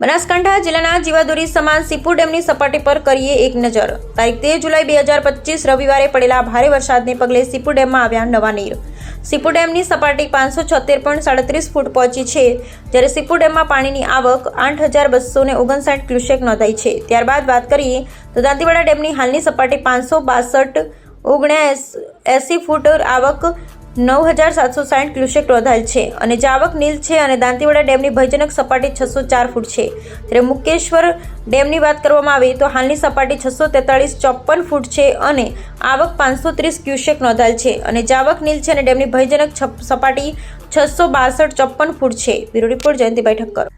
બનાસકાંઠા જિલ્લાના જીવાદોરી સમાન સીપુ ડેમની સપાટી પર કરીએ એક નજર. તારીખ તેર જુલાઈ બે હજાર પચીસ રવિવારે પડેલા ભારે વરસાદને પગલે સીપુ ડેમમાં આવ્યા નવા નીર. સીપુર ડેમની સપાટી પાંચસો છોતેર પોઈન્ટ સાડત્રીસ ફૂટ પહોંચી છે, જ્યારે સીપુર ડેમમાં પાણીની આવક આઠ હજાર બસો ને ઓગણસાઠ ક્યુસેક નોંધાઈ છે. ત્યારબાદ વાત કરીએ તો દાંતીવાડા ડેમની હાલની સપાટી પાંચસો બાસઠ ઓગણ્યાસ એંસી ફૂટ આવક નવ હજાર સાતસો સાઠ ક્યુસેક નોંધાયેલ છે અને જાવક નીલ છે અને દાંતીવાડા ડેમની ભયજનક સપાટી છસો ચાર ફૂટ છે. ત્યારે મુકેશ્વર ડેમની વાત કરવામાં આવે તો હાલની સપાટી છસો તેતાળીસ ચોપન ફૂટ છે અને આવક પાંચસો ત્રીસ ક્યુસેક નોંધાયેલ છે અને જાવક નીલ છે અને ડેમની ભયજનક સપાટી છસો બાસઠ ચોપન ફૂટ છે. Bureau report Jayantibhai Thakkar.